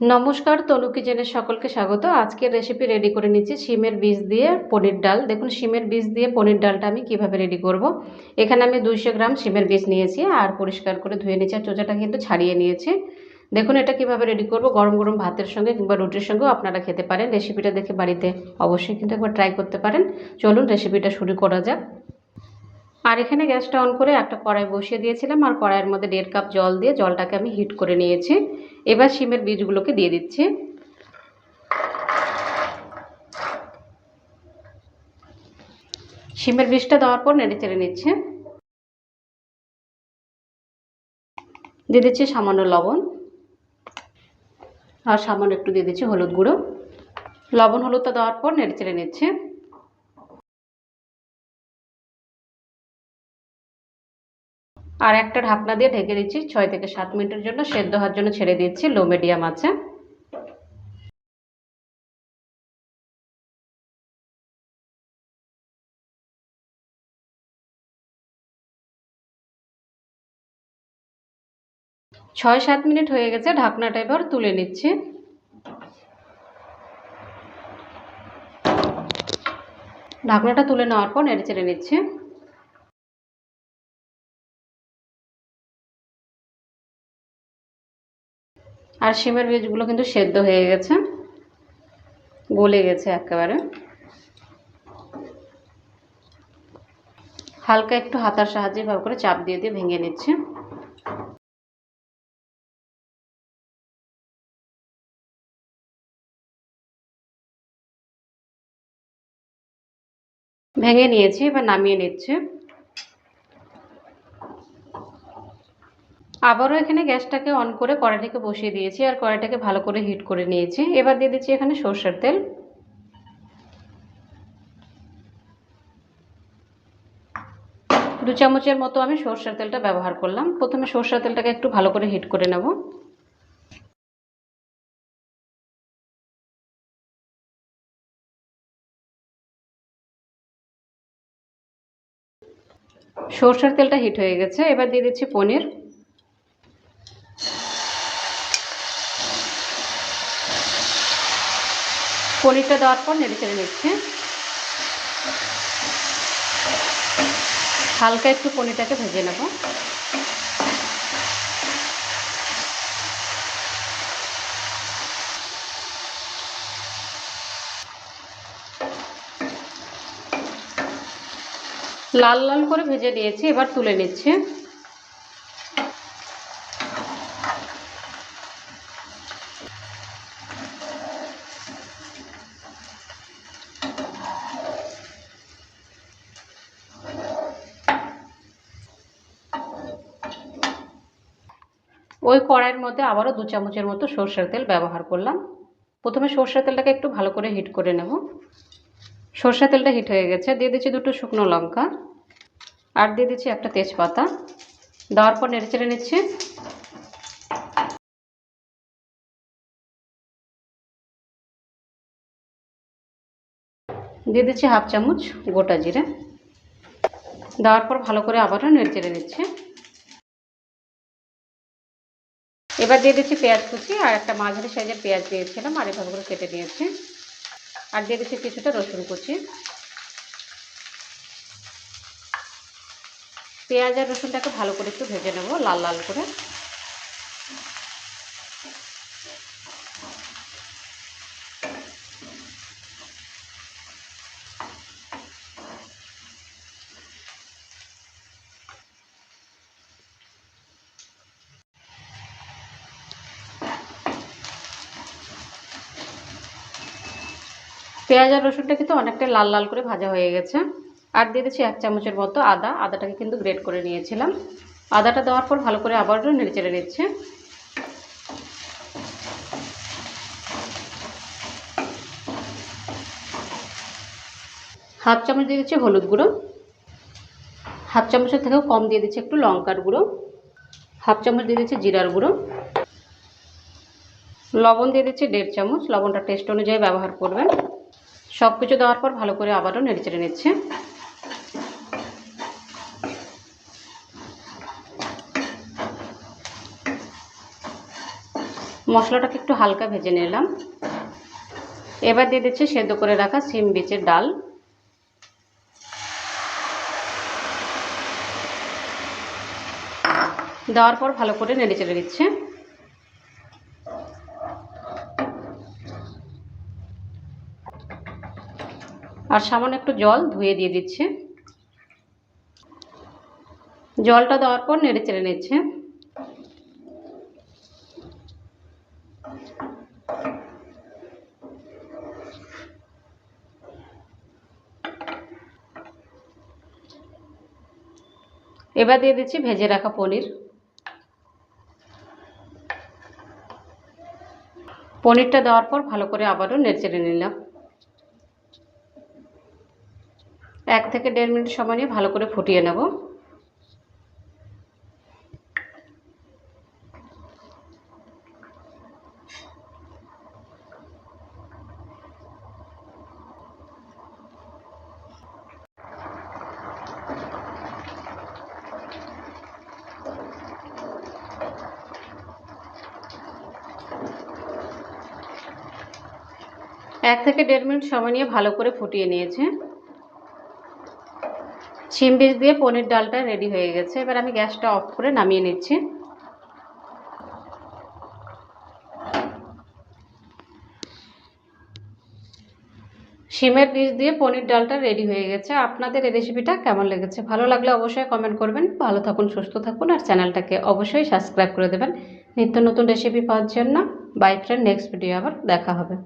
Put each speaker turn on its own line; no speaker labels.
নমস্কার, তনু কিচেনের সকলকে স্বাগত। আজকের রেসিপি রেডি করে নিচ্ছি শিমের বীজ দিয়ে পনির ডাল। দেখুন, শিমের বীজ দিয়ে পনির ডালটা আমি কীভাবে রেডি করব। এখানে আমি দুইশো গ্রাম শিমের বীজ নিয়েছি আর পরিষ্কার করে ধুয়ে নিয়েছি আর চোচাটা কিন্তু ছাড়িয়ে নিয়েছি। দেখুন, এটা কীভাবে রেডি করব? গরম গরম ভাতের সঙ্গে কিংবা রুটির সঙ্গেও আপনারা খেতে পারেন। রেসিপিটা দেখে বাড়িতে অবশ্যই কিন্তু একবার ট্রাই করতে পারেন। চলুন রেসিপিটা শুরু করা যাক। আর এখানে গ্যাসটা অন করে একটা কড়াই বসিয়ে দিয়েছিলাম, আর কড়াইয়ের মধ্যে দেড় কাপ জল দিয়ে জলটাকে আমি হিট করে নিয়েছি। এবার শিমের বীজগুলোকে দিয়ে দিচ্ছি। শিমের বীজটা দেওয়ার পর নেড়ে চেড়ে নিচ্ছে। দিয়ে দিচ্ছি সামান্য লবণ, আর সামান্য একটু দিয়ে দিচ্ছি হলুদ গুঁড়ো। লবণ হলুদটা দেওয়ার পর নেড়ে চেড়ে নিচ্ছে। আর একটা ঢাকনা দিয়ে ঢেকে দিচ্ছি ছয় থেকে সাত মিনিটের জন্য, সেদ্ধ হওয়ার জন্য ছেড়ে দিচ্ছি, লো মিডিয়াম আছে। ছয় সাত মিনিট হয়ে গেছে, ঢাকনাটা এবার তুলে নিচ্ছি। ঢাকনাটা তুলে নেওয়ার পর নেড়ে চেড়ে নিচ্ছে। আর শিমের বীজগুলো কিন্তু সেদ্ধ হয়ে গেছে। গলে গেছে একেবারে। হালকা একটু হাতার সাহায্যে ভাবে করে চাপ দিয়ে দিয়ে ভেঙে নিচ্ছে। ভেঙে নিয়েছি, এবার নামিয়ে নিচ্ছে। আবারও এখানে গ্যাসটাকে অন করে কড়াইটাকে বসিয়ে দিয়েছি আর কড়াইটাকে ভালো করে হিট করে নিয়েছি। এবার দিয়ে দিচ্ছি এখানে সর্ষের তেল। দু চামচের মতো আমি সর্ষের তেলটা ব্যবহার করলাম। প্রথমে সর্ষের তেলটাকে একটু ভালো করে হিট করে নেব। সর্ষের তেলটা হিট হয়ে গেছে। এবার দিয়ে দিচ্ছি পনির। পনিরটা দেওয়ার পর নেড়ে চেড়ে নিচ্ছে। হালকা একটু পনিরটাকে ভেজে নেব। লাল লাল করে ভেজে নিয়েছি, এবার তুলে নিচ্ছে। ওই কড়াইয়ের মধ্যে আবারও দু চামচের মতো সর্ষের তেল ব্যবহার করলাম। প্রথমে সর্ষের তেলটাকে একটু ভালো করে হিট করে নেব। সর্ষের তেলটা হিট হয়ে গেছে। দিয়ে দিচ্ছি দুটো শুকনো লঙ্কা আর দিয়ে দিচ্ছি একটা তেজপাতা। দেওয়ার পর নেড়ে চেড়ে নিচ্ছি। দিয়ে দিচ্ছি হাফ চামচ গোটা জিরে। দেওয়ার পর ভালো করে আবারও নেড়ে চেড়ে নিচ্ছে। এবার দিয়ে দিচ্ছি পেঁয়াজ কুচি আর একটা মাঝারি সাইজের পেঁয়াজ দিয়েছিলাম আর এভাবে করে কেটে দিয়েছি আর দিয়ে দিচ্ছি কিছুটা রসুন কুচি। পেঁয়াজ আর রসুনটাকে ভালো করে একটু ভেজে নেব, লাল লাল করে। পেঁয়াজ আর রসুনটা কিন্তু অনেকটা লাল লাল করে ভাজা হয়ে গেছে। আর দিয়ে দিচ্ছি এক চামচের মতো আদা। আদাটাকে কিন্তু গ্রেট করে নিয়েছিলাম। আদাটা দেওয়ার পর ভালো করে আবারও নেড়ে চেড়ে নিচ্ছে। হাফ চামচ দিয়ে দিচ্ছি হলুদ গুঁড়ো। হাফ চামচের থেকেও কম দিয়ে দিচ্ছি একটু লঙ্কার গুঁড়ো। হাফ চামচ দিয়ে দিচ্ছি জিরার গুঁড়ো। লবণ দিয়ে দিচ্ছি দেড় চামচ। লবণটা টেস্ট অনুযায়ী ব্যবহার করবেন। সব কিছু দেওয়ার পর ভালো করে আবারও নেড়ে চেড়ে নিচ্ছে। মশলাটাকে একটু হালকা ভেজে নিলাম। এবার দিয়ে দিচ্ছি সেদ্ধ করে রাখা সিম বীজের ডাল। দেওয়ার পর ভালো করে নেড়ে চেড়ে দিচ্ছে আর সামান্য একটু জল ধুয়ে দিয়ে দিচ্ছে। জলটা দেওয়ার পর নেড়ে চেড়ে নিচ্ছে। এবার দিয়ে দিচ্ছি ভেজে রাখা পনির। পনিরটা দেওয়ার পর ভালো করে আবারও নেড়ে চেড়ে নিলাম। এক থেকে দেড় মিনিট সময় নিয়ে ভালো করে ফুটিয়ে নেব। এক থেকে দেড় মিনিট সময় নিয়ে ভালো করে ফুটিয়ে নিয়েছে। শিম বীজ দিয়ে পনির ডালটা রেডি হয়ে গেছে। এবার আমি গ্যাসটা অফ করে নামিয়ে নিচ্ছি। শিমের বীজ দিয়ে পনির ডালটা রেডি হয়ে গেছে। আপনাদের এই রেসিপিটা কেমন লেগেছে? ভালো লাগলে অবশ্যই কমেন্ট করবেন। ভালো থাকুন, সুস্থ থাকুন আর চ্যানেলটাকে অবশ্যই সাবস্ক্রাইব করে দেবেন। নিত্য নতুন রেসিপি পাওয়ার জন্য। বাই ফ্রেন্ড নেক্সট ভিডিও আবার দেখা হবে।